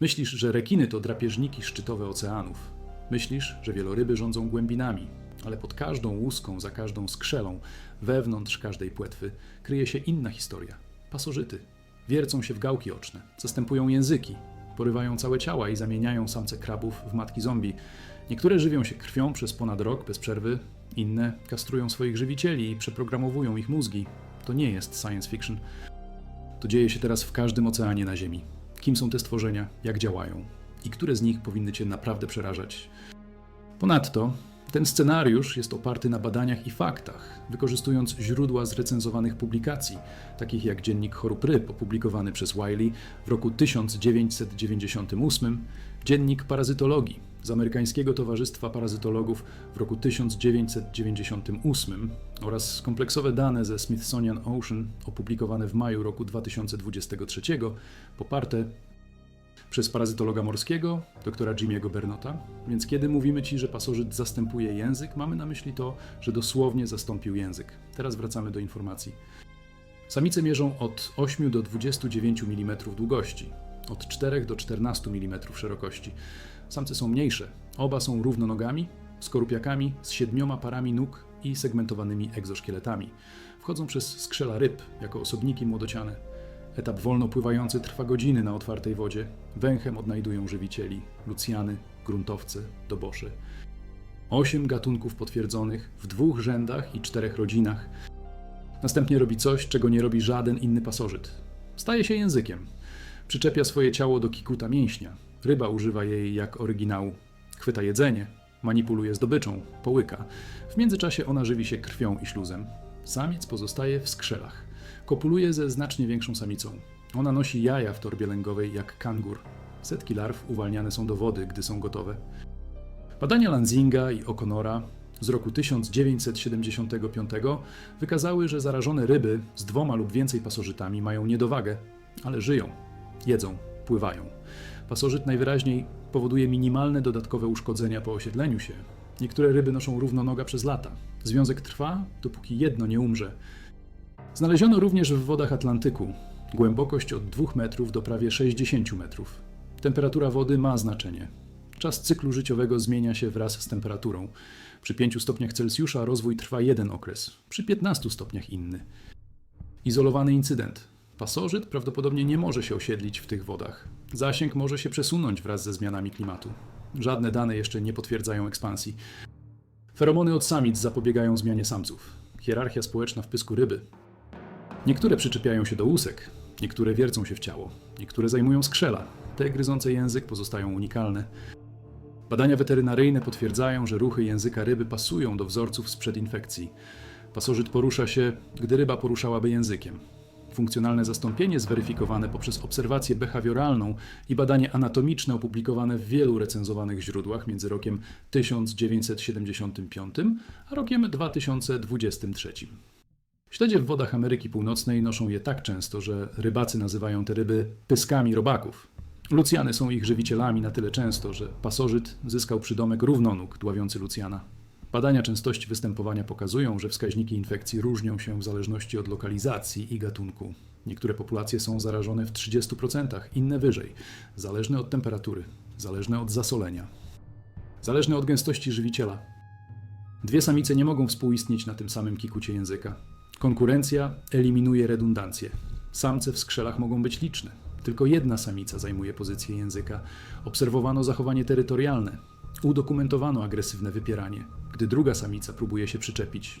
Myślisz, że rekiny to drapieżniki szczytowe oceanów. Myślisz, że wieloryby rządzą głębinami, ale pod każdą łuską, za każdą skrzelą, wewnątrz każdej płetwy kryje się inna historia. Pasożyty. Wiercą się w gałki oczne, zastępują języki, porywają całe ciała i zamieniają samce krabów w matki zombie. Niektóre żywią się krwią przez ponad rok bez przerwy, inne kastrują swoich żywicieli i przeprogramowują ich mózgi. To nie jest science fiction. To dzieje się teraz w każdym oceanie na Ziemi. Kim są te stworzenia, jak działają i które z nich powinny Cię naprawdę przerażać. Ponadto ten scenariusz jest oparty na badaniach i faktach, wykorzystując źródła z recenzowanych publikacji, takich jak Dziennik Chorób Ryb opublikowany przez Wiley w roku 1998, Dziennik Parazytologii z Amerykańskiego Towarzystwa Parazytologów w roku 1998 oraz kompleksowe dane ze Smithsonian Ocean opublikowane w maju roku 2023, poparte przez parazytologa morskiego, doktora Jimmy'ego Bernota. Więc kiedy mówimy Ci, że pasożyt zastępuje język, mamy na myśli to, że dosłownie zastąpił język. Teraz wracamy do informacji. Samice mierzą od 8 do 29 mm długości, od 4 do 14 mm szerokości. Samce są mniejsze, oba są równonogami, skorupiakami z siedmioma parami nóg i segmentowanymi egzoszkieletami. Wchodzą przez skrzela ryb jako osobniki młodociane. Etap wolno pływający trwa godziny na otwartej wodzie. Węchem odnajdują żywicieli, lucjany, gruntowce, dobosze. Osiem gatunków potwierdzonych w dwóch rzędach i czterech rodzinach. Następnie robi coś, czego nie robi żaden inny pasożyt. Staje się językiem. Przyczepia swoje ciało do kikuta mięśnia. Ryba używa jej jak oryginału. Chwyta jedzenie, manipuluje zdobyczą, połyka. W międzyczasie ona żywi się krwią i śluzem. Samiec pozostaje w skrzelach. Kopuluje ze znacznie większą samicą. Ona nosi jaja w torbie lęgowej jak kangur. Setki larw uwalniane są do wody, gdy są gotowe. Badania Lanzinga i O'Connora z roku 1975 wykazały, że zarażone ryby z dwoma lub więcej pasożytami mają niedowagę, ale żyją, jedzą, pływają. Pasożyt najwyraźniej powoduje minimalne dodatkowe uszkodzenia po osiedleniu się. Niektóre ryby noszą równonoga przez lata. Związek trwa, dopóki jedno nie umrze. Znaleziono również w wodach Atlantyku głębokość od 2 metrów do prawie 60 metrów. Temperatura wody ma znaczenie. Czas cyklu życiowego zmienia się wraz z temperaturą. Przy 5 stopniach Celsjusza rozwój trwa jeden okres, przy 15 stopniach inny. Izolowany incydent. Pasożyt prawdopodobnie nie może się osiedlić w tych wodach. Zasięg może się przesunąć wraz ze zmianami klimatu. Żadne dane jeszcze nie potwierdzają ekspansji. Feromony od samic zapobiegają zmianie samców. Hierarchia społeczna w pysku ryby. Niektóre przyczepiają się do łusek, niektóre wiercą się w ciało, niektóre zajmują skrzela. Te gryzące język pozostają unikalne. Badania weterynaryjne potwierdzają, że ruchy języka ryby pasują do wzorców sprzed infekcji. Pasożyt porusza się, gdy ryba poruszałaby językiem. Funkcjonalne zastąpienie zweryfikowane poprzez obserwację behawioralną i badanie anatomiczne opublikowane w wielu recenzowanych źródłach między rokiem 1975 a rokiem 2023. Śledzie w wodach Ameryki Północnej noszą je tak często, że rybacy nazywają te ryby pyskami robaków. Lucjany są ich żywicielami na tyle często, że pasożyt zyskał przydomek równonóg dławiący lucjana. Badania częstości występowania pokazują, że wskaźniki infekcji różnią się w zależności od lokalizacji i gatunku. Niektóre populacje są zarażone w 30%, inne wyżej, zależne od temperatury, zależne od zasolenia, zależne od gęstości żywiciela. Dwie samice nie mogą współistnieć na tym samym kikucie języka. Konkurencja eliminuje redundancję. Samce w skrzelach mogą być liczne. Tylko jedna samica zajmuje pozycję języka. Obserwowano zachowanie terytorialne. Udokumentowano agresywne wypieranie, gdy druga samica próbuje się przyczepić.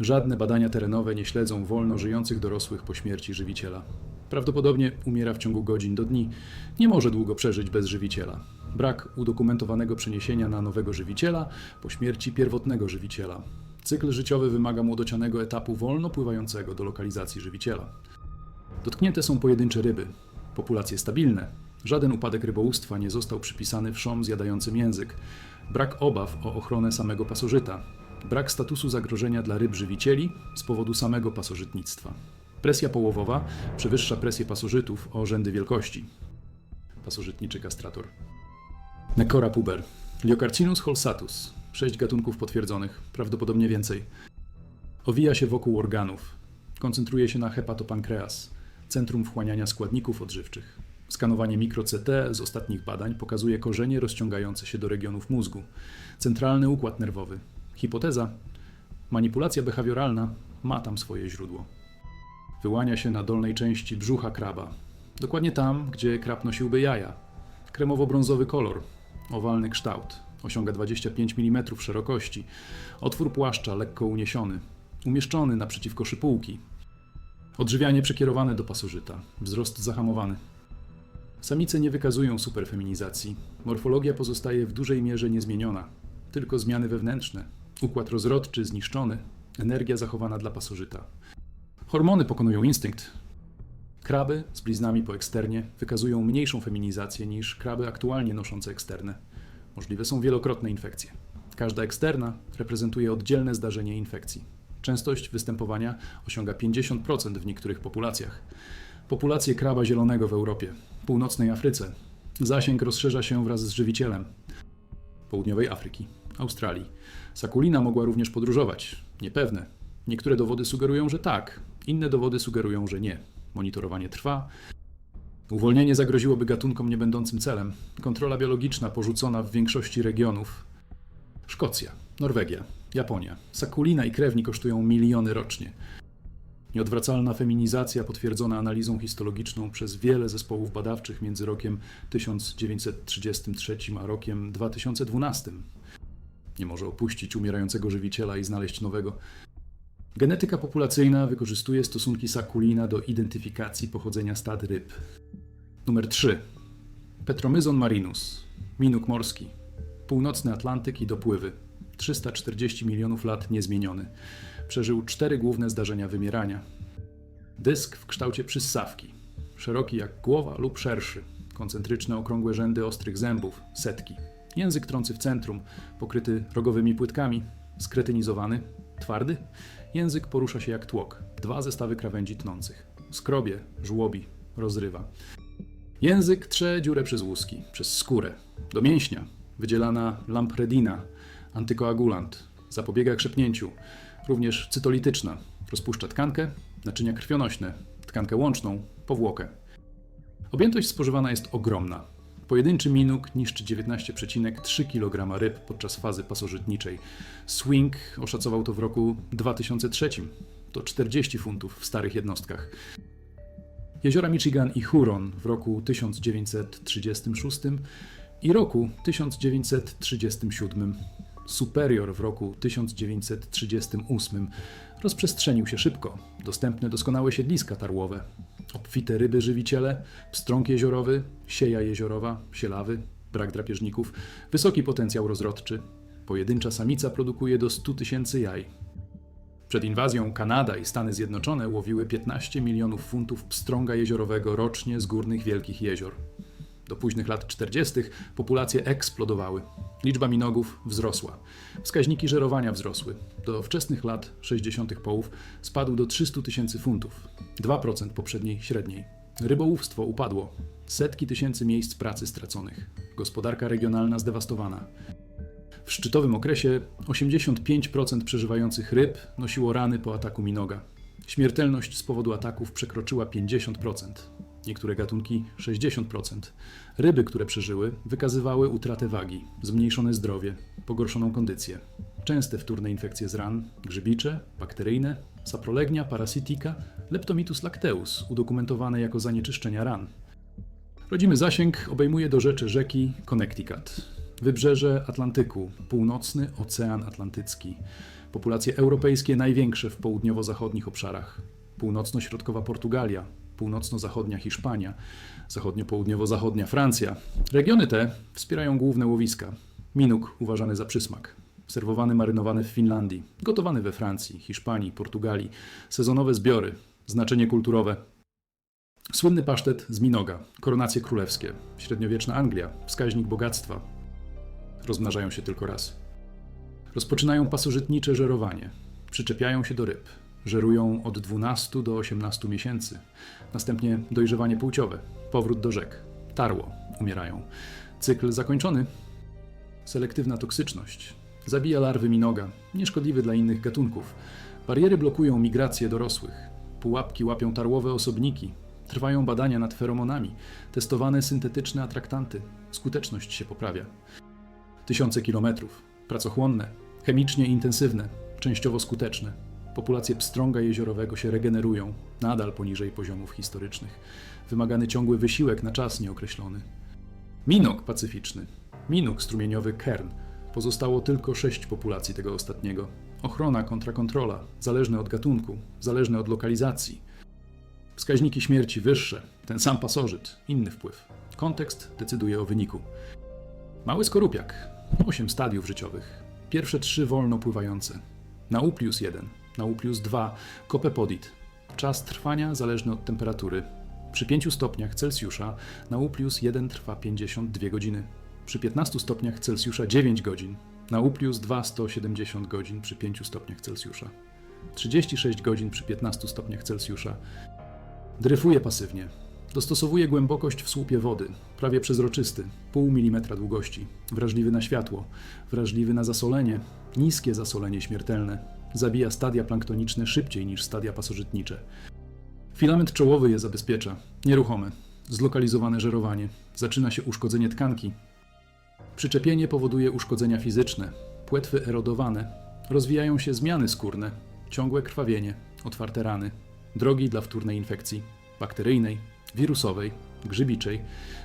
Żadne badania terenowe nie śledzą wolno żyjących dorosłych po śmierci żywiciela. Prawdopodobnie umiera w ciągu godzin do dni. Nie może długo przeżyć bez żywiciela. Brak udokumentowanego przeniesienia na nowego żywiciela po śmierci pierwotnego żywiciela. Cykl życiowy wymaga młodocianego etapu wolno pływającego do lokalizacji żywiciela. Dotknięte są pojedyncze ryby, populacje stabilne. Żaden upadek rybołówstwa nie został przypisany wszom zjadającym język. Brak obaw o ochronę samego pasożyta. Brak statusu zagrożenia dla ryb żywicieli z powodu samego pasożytnictwa. Presja połowowa przewyższa presję pasożytów o rzędy wielkości. Pasożytniczy kastrator. Necora puber. Liocarcinus holsatus. Sześć gatunków potwierdzonych, prawdopodobnie więcej. Owija się wokół organów. Koncentruje się na hepatopankreas, centrum wchłaniania składników odżywczych. Skanowanie mikro-CT z ostatnich badań pokazuje korzenie rozciągające się do regionów mózgu. Centralny układ nerwowy. Hipoteza: manipulacja behawioralna ma tam swoje źródło. Wyłania się na dolnej części brzucha kraba. Dokładnie tam, gdzie krab nosiłby jaja. Kremowo-brązowy kolor, owalny kształt, osiąga 25 mm szerokości. Otwór płaszcza lekko uniesiony, umieszczony naprzeciwko szypułki. Odżywianie przekierowane do pasożyta, wzrost zahamowany. Samice nie wykazują superfeminizacji. Morfologia pozostaje w dużej mierze niezmieniona. Tylko zmiany wewnętrzne. Układ rozrodczy zniszczony, energia zachowana dla pasożyta. Hormony pokonują instynkt. Kraby z bliznami po eksternie wykazują mniejszą feminizację niż kraby aktualnie noszące eksterne. Możliwe są wielokrotne infekcje. Każda eksterna reprezentuje oddzielne zdarzenie infekcji. Częstość występowania osiąga 50% w niektórych populacjach. Populacje kraba zielonego w Europie, północnej Afryce. Zasięg rozszerza się wraz z żywicielem. Południowej Afryki, Australii. Sakulina mogła również podróżować. Niepewne. Niektóre dowody sugerują, że tak, inne dowody sugerują, że nie. Monitorowanie trwa. Uwolnienie zagroziłoby gatunkom niebędącym celem. Kontrola biologiczna porzucona w większości regionów. Szkocja, Norwegia, Japonia. Sakulina i krewni kosztują miliony rocznie. Nieodwracalna feminizacja potwierdzona analizą histologiczną przez wiele zespołów badawczych między rokiem 1933 a rokiem 2012. Nie może opuścić umierającego żywiciela i znaleźć nowego. Genetyka populacyjna wykorzystuje stosunki sakulina do identyfikacji pochodzenia stad ryb. Numer 3. Petromyzon marinus, minuk morski, północny Atlantyk i dopływy. 340 milionów lat niezmieniony. Przeżył cztery główne zdarzenia wymierania. Dysk w kształcie przyssawki, szeroki jak głowa lub szerszy, koncentryczne okrągłe rzędy ostrych zębów, setki. Język trący w centrum, pokryty rogowymi płytkami, skretynizowany, twardy. Język porusza się jak tłok, dwa zestawy krawędzi tnących. Skrobie, żłobi, rozrywa. Język trze dziurę przez łuski, przez skórę. Do mięśnia wydzielana lampredina, antykoagulant, zapobiega krzepnięciu, również cytolityczna, rozpuszcza tkankę, naczynia krwionośne, tkankę łączną, powłokę. Objętość spożywana jest ogromna. Pojedynczy minuk niszczy 19,3 kg ryb podczas fazy pasożytniczej. Swing oszacował to w roku 2003. To 40 funtów w starych jednostkach. Jeziora Michigan i Huron w roku 1936 i roku 1937. Superior w roku 1938 rozprzestrzenił się szybko. Dostępne doskonałe siedliska tarłowe, obfite ryby żywiciele, pstrąg jeziorowy, sieja jeziorowa, sielawy, brak drapieżników, wysoki potencjał rozrodczy. Pojedyncza samica produkuje do 100 tysięcy jaj. Przed inwazją Kanada i Stany Zjednoczone łowiły 15 milionów funtów pstrąga jeziorowego rocznie z górnych wielkich jezior. Do późnych lat 40. populacje eksplodowały. Liczba minogów wzrosła. Wskaźniki żerowania wzrosły. Do wczesnych lat 60. połów spadł do 300 tysięcy funtów, 2% poprzedniej średniej. Rybołówstwo upadło. Setki tysięcy miejsc pracy straconych. Gospodarka regionalna zdewastowana. W szczytowym okresie 85% przeżywających ryb nosiło rany po ataku minoga. Śmiertelność z powodu ataków przekroczyła 50%, niektóre gatunki 60%. Ryby, które przeżyły, wykazywały utratę wagi, zmniejszone zdrowie, pogorszoną kondycję. Częste wtórne infekcje z ran, grzybicze, bakteryjne, saprolegnia, parasitika, leptomitus lacteus, udokumentowane jako zanieczyszczenia ran. Rodzimy zasięg obejmuje do rzeczy rzeki Connecticut, wybrzeże Atlantyku, północny Ocean Atlantycki, populacje europejskie największe w południowo-zachodnich obszarach, północno-środkowa Portugalia, północno-zachodnia Hiszpania, zachodnio-południowo-zachodnia Francja. Regiony te wspierają główne łowiska. Minuk uważany za przysmak. Serwowany marynowany w Finlandii, gotowany we Francji, Hiszpanii, Portugalii. Sezonowe zbiory, znaczenie kulturowe. Słynny pasztet z minoga, koronacje królewskie, średniowieczna Anglia, wskaźnik bogactwa. Rozmnażają się tylko raz. Rozpoczynają pasożytnicze żerowanie. Przyczepiają się do ryb. Żerują od 12 do 18 miesięcy. Następnie dojrzewanie płciowe, powrót do rzek. Tarło, umierają. Cykl zakończony. Selektywna toksyczność. Zabija larwy minoga, nieszkodliwy dla innych gatunków. Bariery blokują migrację dorosłych. Pułapki łapią tarłowe osobniki. Trwają badania nad feromonami, testowane syntetyczne atraktanty. Skuteczność się poprawia. Tysiące kilometrów, pracochłonne, chemicznie intensywne, częściowo skuteczne. Populacje pstrąga jeziorowego się regenerują, nadal poniżej poziomów historycznych. Wymagany ciągły wysiłek na czas nieokreślony. Minok pacyficzny, minuk strumieniowy Kern. Pozostało tylko sześć populacji tego ostatniego. Ochrona kontra kontrola, zależne od gatunku, zależne od lokalizacji. Wskaźniki śmierci wyższe, ten sam pasożyt, inny wpływ. Kontekst decyduje o wyniku. Mały skorupiak, osiem stadiów życiowych. Pierwsze trzy wolno pływające. Nauplius 1, Nauplius 2, Kopepodit. Czas trwania zależny od temperatury. Przy 5 stopniach Celsjusza Nauplius 1 trwa 52 godziny. Przy 15 stopniach Celsjusza 9 godzin. Nauplius 2 170 godzin przy 5 stopniach Celsjusza. 36 godzin przy 15 stopniach Celsjusza. Dryfuje pasywnie. Dostosowuje głębokość w słupie wody, prawie przezroczysty, pół milimetra długości. Wrażliwy na światło, wrażliwy na zasolenie, niskie zasolenie śmiertelne. Zabija stadia planktoniczne szybciej niż stadia pasożytnicze. Filament czołowy je zabezpiecza. Nieruchome. Zlokalizowane żerowanie. Zaczyna się uszkodzenie tkanki. Przyczepienie powoduje uszkodzenia fizyczne. Płetwy erodowane. Rozwijają się zmiany skórne. Ciągłe krwawienie. Otwarte rany. Drogi dla wtórnej infekcji. Bakteryjnej, wirusowej, grzybiczej.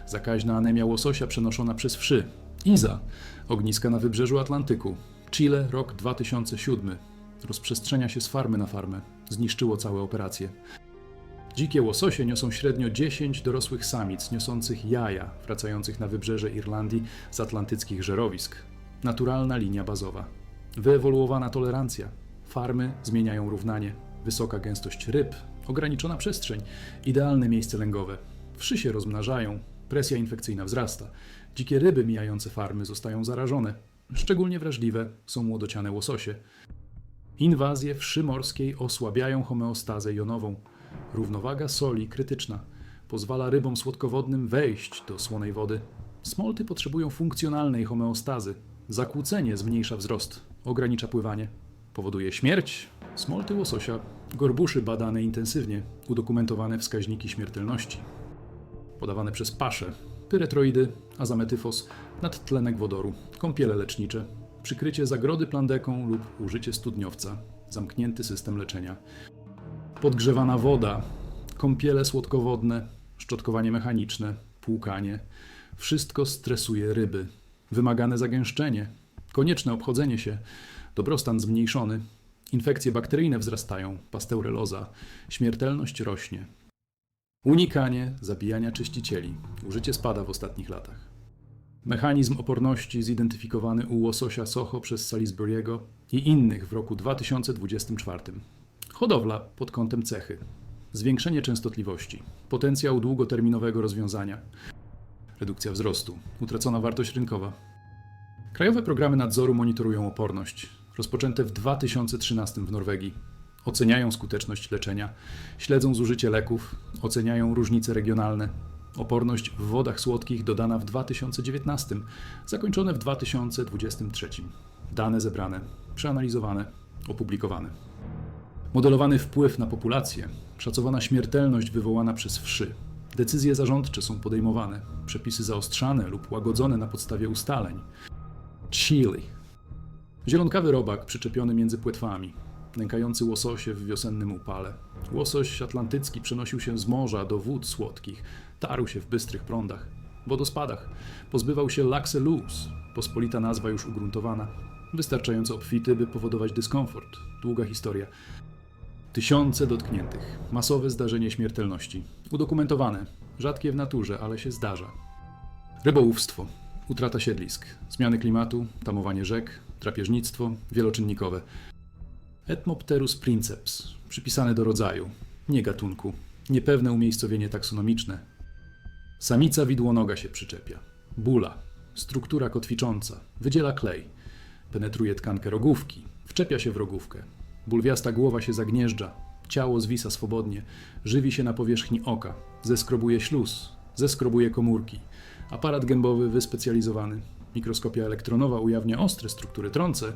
Zakaźna anemia łososia przenoszona przez wszy. Iza. Ogniska na wybrzeżu Atlantyku. Chile, rok 2007. Rozprzestrzenia się z farmy na farmę. Zniszczyło całe operacje. Dzikie łososie niosą średnio 10 dorosłych samic niosących jaja, wracających na wybrzeże Irlandii z atlantyckich żerowisk. Naturalna linia bazowa. Wyewoluowana tolerancja. Farmy zmieniają równanie. Wysoka gęstość ryb, ograniczona przestrzeń, idealne miejsce lęgowe. Wszy się rozmnażają, presja infekcyjna wzrasta. Dzikie ryby mijające farmy zostają zarażone. Szczególnie wrażliwe są młodociane łososie. Inwazje wszy morskiej osłabiają homeostazę jonową. Równowaga soli krytyczna. Pozwala rybom słodkowodnym wejść do słonej wody. Smolty potrzebują funkcjonalnej homeostazy. Zakłócenie zmniejsza wzrost, ogranicza pływanie. Powoduje śmierć. Smolty łososia, gorbuszy badane intensywnie, udokumentowane wskaźniki śmiertelności. Podawane przez pasze, pyretroidy, azametyfos, nadtlenek wodoru, kąpiele lecznicze, przykrycie zagrody plandeką lub użycie studniowca, zamknięty system leczenia podgrzewana woda, kąpiele słodkowodne, szczotkowanie mechaniczne, płukanie. Wszystko stresuje ryby. Wymagane zagęszczenie, konieczne obchodzenie się, dobrostan zmniejszony, infekcje bakteryjne wzrastają, pasteureloza, śmiertelność rośnie. Unikanie zabijania czyścicieli. Użycie spada w ostatnich latach. Mechanizm oporności zidentyfikowany u łososia Soho przez Salisbury'ego i innych w roku 2024. Hodowla pod kątem cechy. Zwiększenie częstotliwości. Potencjał długoterminowego rozwiązania. Redukcja wzrostu. Utracona wartość rynkowa. Krajowe programy nadzoru monitorują oporność. Rozpoczęte w 2013 w Norwegii. Oceniają skuteczność leczenia. Śledzą zużycie leków. Oceniają różnice regionalne. Oporność w wodach słodkich dodana w 2019. Zakończone w 2023. Dane zebrane, przeanalizowane, opublikowane. Modelowany wpływ na populację, szacowana śmiertelność wywołana przez wszy. Decyzje zarządcze są podejmowane, przepisy zaostrzane lub łagodzone na podstawie ustaleń. Chili. Zielonkawy robak przyczepiony między płetwami, nękający łososie w wiosennym upale. Łosoś atlantycki przenosił się z morza do wód słodkich, tarł się w bystrych prądach, wodospadach, pozbywał się laxe luz, pospolita nazwa już ugruntowana, wystarczająco obfity, by powodować dyskomfort. Długa historia. Tysiące dotkniętych. Masowe zdarzenie śmiertelności. Udokumentowane. Rzadkie w naturze, ale się zdarza. Rybołówstwo. Utrata siedlisk. Zmiany klimatu, tamowanie rzek, drapieżnictwo, wieloczynnikowe. Etmopterus princeps. Przypisane do rodzaju, nie gatunku. Niepewne umiejscowienie taksonomiczne. Samica widłonoga się przyczepia. Bula. Struktura kotwicząca. Wydziela klej. Penetruje tkankę rogówki. Wczepia się w rogówkę. Bulwiasta głowa się zagnieżdża, ciało zwisa swobodnie, żywi się na powierzchni oka, zeskrobuje śluz, zeskrobuje komórki. Aparat gębowy wyspecjalizowany. Mikroskopia elektronowa ujawnia ostre struktury trące.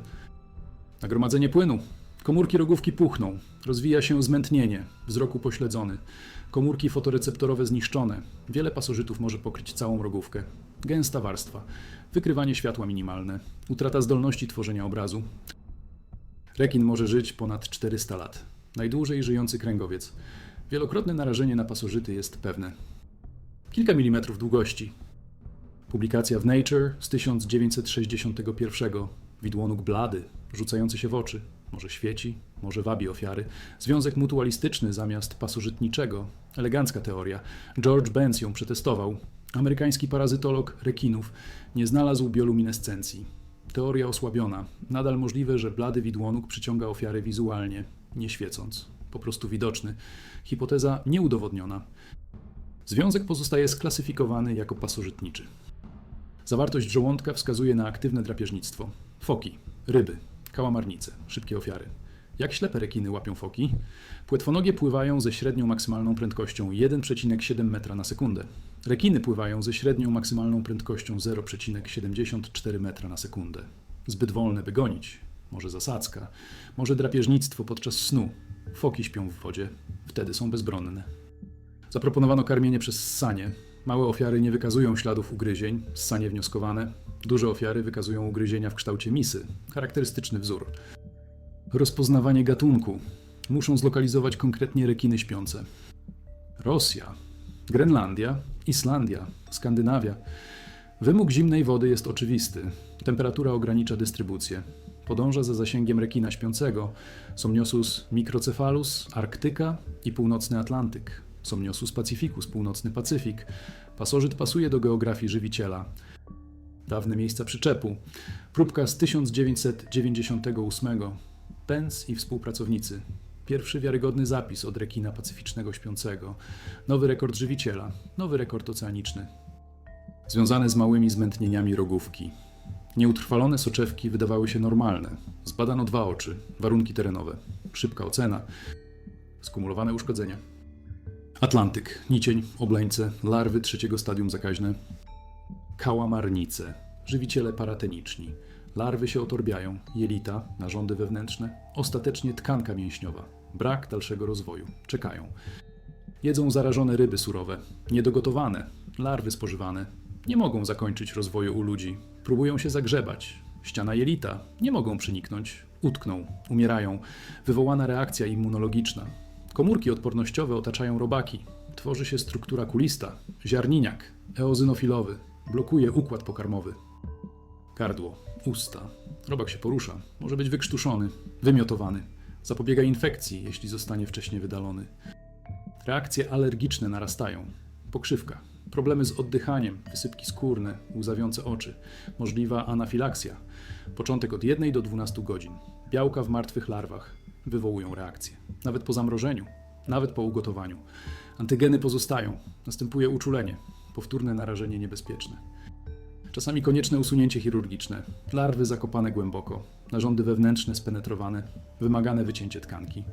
Nagromadzenie płynu. Komórki rogówki puchną, rozwija się zmętnienie, wzrok upośledzony, komórki fotoreceptorowe zniszczone. Wiele pasożytów może pokryć całą rogówkę. Gęsta warstwa, wykrywanie światła minimalne, utrata zdolności tworzenia obrazu. Rekin może żyć ponad 400 lat. Najdłużej żyjący kręgowiec. Wielokrotne narażenie na pasożyty jest pewne. Kilka milimetrów długości. Publikacja w Nature z 1961. Widłonóg blady, rzucający się w oczy. Może świeci, może wabi ofiary. Związek mutualistyczny zamiast pasożytniczego. Elegancka teoria. George Benz ją przetestował. Amerykański parazytolog rekinów nie znalazł bioluminescencji. Teoria osłabiona. Nadal możliwe, że blady widłonóg przyciąga ofiary wizualnie, nie świecąc. Po prostu widoczny. Hipoteza nieudowodniona. Związek pozostaje sklasyfikowany jako pasożytniczy. Zawartość żołądka wskazuje na aktywne drapieżnictwo. Foki, ryby, kałamarnice, szybkie ofiary. Jak ślepe rekiny łapią foki? Płetwonogie pływają ze średnią maksymalną prędkością 1,7 metra na sekundę. Rekiny pływają ze średnią maksymalną prędkością 0,74 metra na sekundę. Zbyt wolne, by gonić. Może zasadzka, może drapieżnictwo podczas snu. Foki śpią w wodzie, wtedy są bezbronne. Zaproponowano karmienie przez ssanie. Małe ofiary nie wykazują śladów ugryzień, ssanie wnioskowane. Duże ofiary wykazują ugryzienia w kształcie misy, charakterystyczny wzór. Rozpoznawanie gatunku. Muszą zlokalizować konkretnie rekiny śpiące. Rosja, Grenlandia, Islandia, Skandynawia. Wymóg zimnej wody jest oczywisty. Temperatura ogranicza dystrybucję. Podąża za zasięgiem rekina śpiącego. Somniosus microcephalus, Arktyka i północny Atlantyk. Somniosus pacificus, północny Pacyfik. Pasożyt pasuje do geografii żywiciela. Dawne miejsca przyczepu. Próbka z 1998. Pence i współpracownicy. Pierwszy wiarygodny zapis od rekina pacyficznego śpiącego. Nowy rekord żywiciela. Nowy rekord oceaniczny. Związane z małymi zmętnieniami rogówki. Nieutrwalone soczewki wydawały się normalne. Zbadano dwa oczy, warunki terenowe, szybka ocena, skumulowane uszkodzenia. Atlantyk, nicień, obleńce, larwy trzeciego stadium zakaźne, kałamarnice, żywiciele parateniczni. Larwy się otorbiają, jelita, narządy wewnętrzne, ostatecznie tkanka mięśniowa. Brak dalszego rozwoju. Czekają. Jedzą zarażone ryby surowe, niedogotowane, larwy spożywane. Nie mogą zakończyć rozwoju u ludzi. Próbują się zagrzebać. Ściana jelita. Nie mogą przeniknąć. Utkną, umierają. Wywołana reakcja immunologiczna. Komórki odpornościowe otaczają robaki. Tworzy się struktura kulista, ziarniniak, eozynofilowy. Blokuje układ pokarmowy. Gardło, usta. Robak się porusza. Może być wykrztuszony, wymiotowany. Zapobiega infekcji, jeśli zostanie wcześniej wydalony. Reakcje alergiczne narastają. Pokrzywka. Problemy z oddychaniem, wysypki skórne, łzawiące oczy. Możliwa anafilaksja. Początek od 1 do 12 godzin. Białka w martwych larwach wywołują reakcję. Nawet po zamrożeniu, nawet po ugotowaniu. Antygeny pozostają. Następuje uczulenie. Powtórne narażenie niebezpieczne. Czasami konieczne usunięcie chirurgiczne. Larwy zakopane głęboko. Narządy wewnętrzne spenetrowane. Wymagane wycięcie tkanki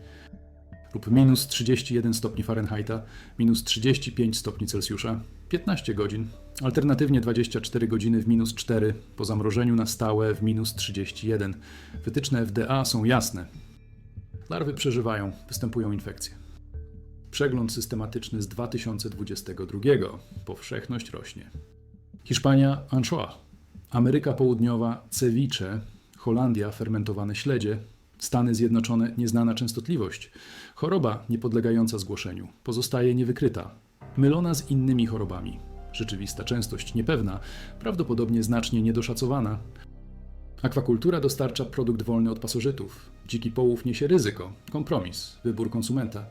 lub minus 31 stopni Fahrenheita, minus 35 stopni Celsjusza, 15 godzin, alternatywnie 24 godziny w minus 4, po zamrożeniu na stałe w minus 31. Wytyczne FDA są jasne. Larwy przeżywają, występują infekcje. Przegląd systematyczny z 2022. Powszechność rośnie. Hiszpania anchoa, Ameryka Południowa ceviche, Holandia fermentowane śledzie, Stany Zjednoczone nieznana częstotliwość. Choroba niepodlegająca zgłoszeniu pozostaje niewykryta, mylona z innymi chorobami. Rzeczywista częstość niepewna, prawdopodobnie znacznie niedoszacowana. Akwakultura dostarcza produkt wolny od pasożytów. Dziki połów niesie ryzyko, kompromis, wybór konsumenta.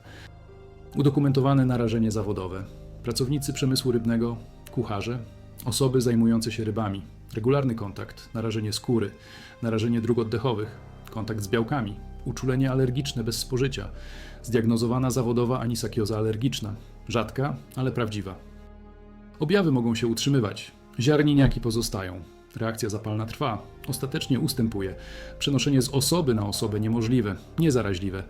Udokumentowane narażenie zawodowe. Pracownicy przemysłu rybnego, kucharze, osoby zajmujące się rybami. Regularny kontakt, narażenie skóry, narażenie dróg oddechowych, kontakt z białkami, uczulenie alergiczne bez spożycia, zdiagnozowana zawodowa anisakioza alergiczna, rzadka, ale prawdziwa. Objawy mogą się utrzymywać, ziarniniaki pozostają, reakcja zapalna trwa, ostatecznie ustępuje, przenoszenie z osoby na osobę niemożliwe, niezaraźliwe.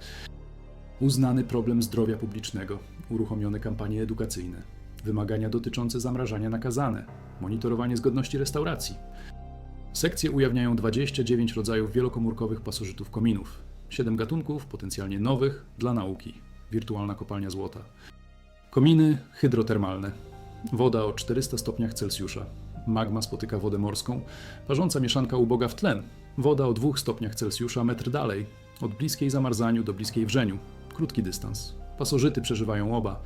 Uznany problem zdrowia publicznego, uruchomione kampanie edukacyjne, wymagania dotyczące zamrażania nakazane, monitorowanie zgodności restauracji. Sekcje ujawniają 29 rodzajów wielokomórkowych pasożytów kominów. Siedem gatunków, potencjalnie nowych, dla nauki. Wirtualna kopalnia złota. Kominy hydrotermalne. Woda o 400 stopniach Celsjusza. Magma spotyka wodę morską. Parząca mieszanka uboga w tlen. Woda o 2 stopniach Celsjusza, metr dalej. Od bliskiej zamarzaniu do bliskiej wrzeniu. Krótki dystans. Pasożyty przeżywają oba.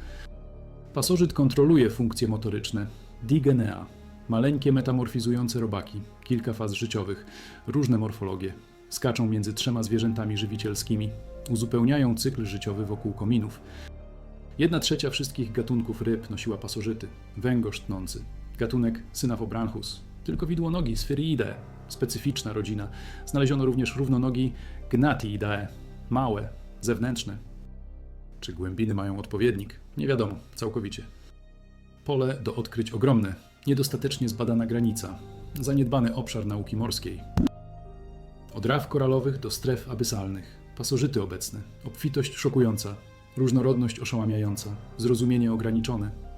Pasożyt kontroluje funkcje motoryczne. Digenea. Maleńkie metamorfizujące robaki. Kilka faz życiowych. Różne morfologie. Skaczą między trzema zwierzętami żywicielskimi. Uzupełniają cykl życiowy wokół kominów. Jedna trzecia wszystkich gatunków ryb nosiła pasożyty. Węgorz tnący. Gatunek Synapobranchus. Tylko widłonogi Spheriidae. Specyficzna rodzina. Znaleziono również równonogi Gnathiidae. Małe, zewnętrzne. Czy głębiny mają odpowiednik? Nie wiadomo, całkowicie. Pole do odkryć ogromne. Niedostatecznie zbadana granica. Zaniedbany obszar nauki morskiej. Od raf koralowych do stref abysalnych. Pasożyty obecne. Obfitość szokująca. Różnorodność oszałamiająca. Zrozumienie ograniczone.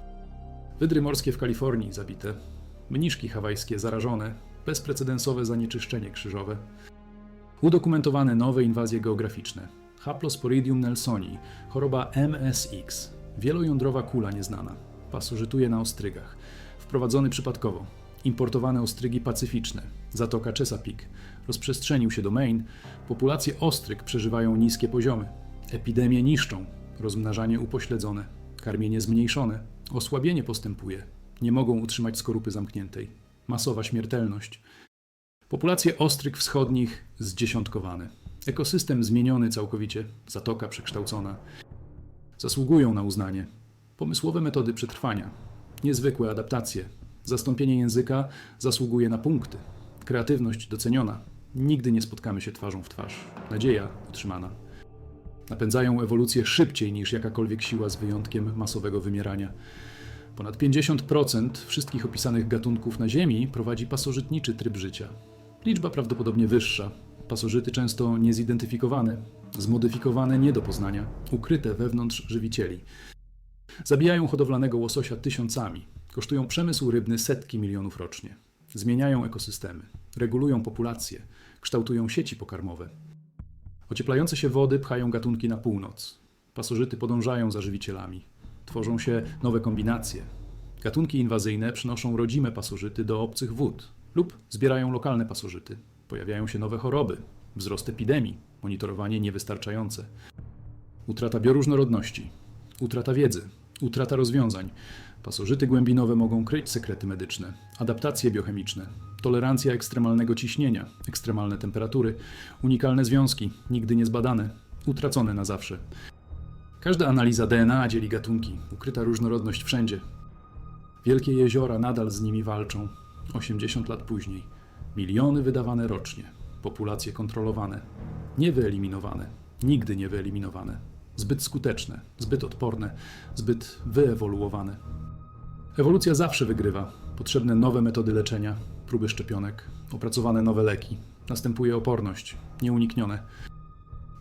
Wydry morskie w Kalifornii zabite. Mniszki hawajskie zarażone. Bezprecedensowe zanieczyszczenie krzyżowe. Udokumentowane nowe inwazje geograficzne. Haplosporidium nelsonii, choroba MSX, wielojądrowa kula nieznana, pasożytuje na ostrygach, wprowadzony przypadkowo, importowane ostrygi pacyficzne, Zatoka Chesapeake, rozprzestrzenił się do Maine, populacje ostryg przeżywają niskie poziomy, epidemie niszczą, rozmnażanie upośledzone, karmienie zmniejszone, osłabienie postępuje, nie mogą utrzymać skorupy zamkniętej, masowa śmiertelność. Populacje ostryg wschodnich zdziesiątkowane. Ekosystem zmieniony całkowicie, zatoka przekształcona. Zasługują na uznanie. Pomysłowe metody przetrwania, niezwykłe adaptacje. Zastąpienie języka zasługuje na punkty. Kreatywność doceniona. Nigdy nie spotkamy się twarzą w twarz. Nadzieja utrzymana. Napędzają ewolucję szybciej niż jakakolwiek siła z wyjątkiem masowego wymierania. Ponad 50% wszystkich opisanych gatunków na Ziemi prowadzi pasożytniczy tryb życia. Liczba prawdopodobnie wyższa. Pasożyty często niezidentyfikowane, zmodyfikowane nie do poznania, ukryte wewnątrz żywicieli. Zabijają hodowlanego łososia tysiącami, kosztują przemysł rybny setki milionów rocznie. Zmieniają ekosystemy, regulują populacje, kształtują sieci pokarmowe. Ocieplające się wody pchają gatunki na północ. Pasożyty podążają za żywicielami. Tworzą się nowe kombinacje. Gatunki inwazyjne przynoszą rodzime pasożyty do obcych wód lub zbierają lokalne pasożyty. Pojawiają się nowe choroby, wzrost epidemii, monitorowanie niewystarczające. Utrata bioróżnorodności, utrata wiedzy, utrata rozwiązań. Pasożyty głębinowe mogą kryć sekrety medyczne, adaptacje biochemiczne, tolerancja ekstremalnego ciśnienia, ekstremalne temperatury, unikalne związki, nigdy niezbadane, utracone na zawsze. Każda analiza DNA dzieli gatunki, ukryta różnorodność wszędzie. Wielkie jeziora nadal z nimi walczą. 80 lat później. Miliony wydawane rocznie, populacje kontrolowane, nie wyeliminowane, nigdy nie wyeliminowane, zbyt skuteczne, zbyt odporne, zbyt wyewoluowane. Ewolucja zawsze wygrywa. Potrzebne nowe metody leczenia, próby szczepionek, opracowane nowe leki. Następuje oporność, nieuniknione.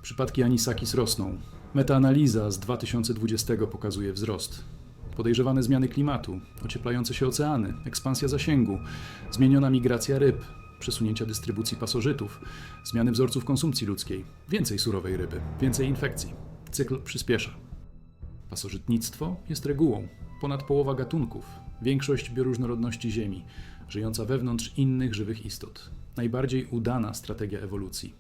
Przypadki anisakis rosną. Metaanaliza z 2020 pokazuje wzrost. Podejrzewane zmiany klimatu, ocieplające się oceany, ekspansja zasięgu, zmieniona migracja ryb, przesunięcia dystrybucji pasożytów, zmiany wzorców konsumpcji ludzkiej, więcej surowej ryby, więcej infekcji. Cykl przyspiesza. Pasożytnictwo jest regułą. Ponad połowa gatunków, większość bioróżnorodności Ziemi, żyjąca wewnątrz innych żywych istot. Najbardziej udana strategia ewolucji.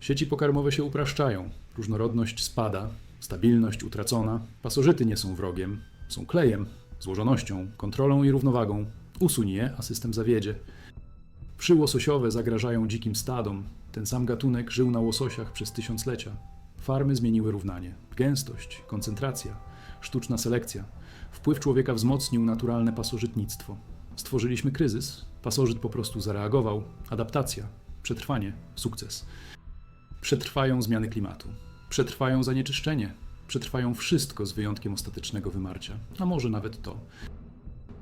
Sieci pokarmowe się upraszczają, różnorodność spada, stabilność utracona, pasożyty nie są wrogiem, są klejem, złożonością, kontrolą i równowagą. Usuń je, a system zawiedzie. Wszy łososiowe zagrażają dzikim stadom. Ten sam gatunek żył na łososiach przez tysiąclecia. Farmy zmieniły równanie. Gęstość, koncentracja, sztuczna selekcja. Wpływ człowieka wzmocnił naturalne pasożytnictwo. Stworzyliśmy kryzys. Pasożyt po prostu zareagował. Adaptacja, przetrwanie, sukces. Przetrwają zmiany klimatu. Przetrwają zanieczyszczenie. Przetrwają wszystko z wyjątkiem ostatecznego wymarcia, a może nawet to.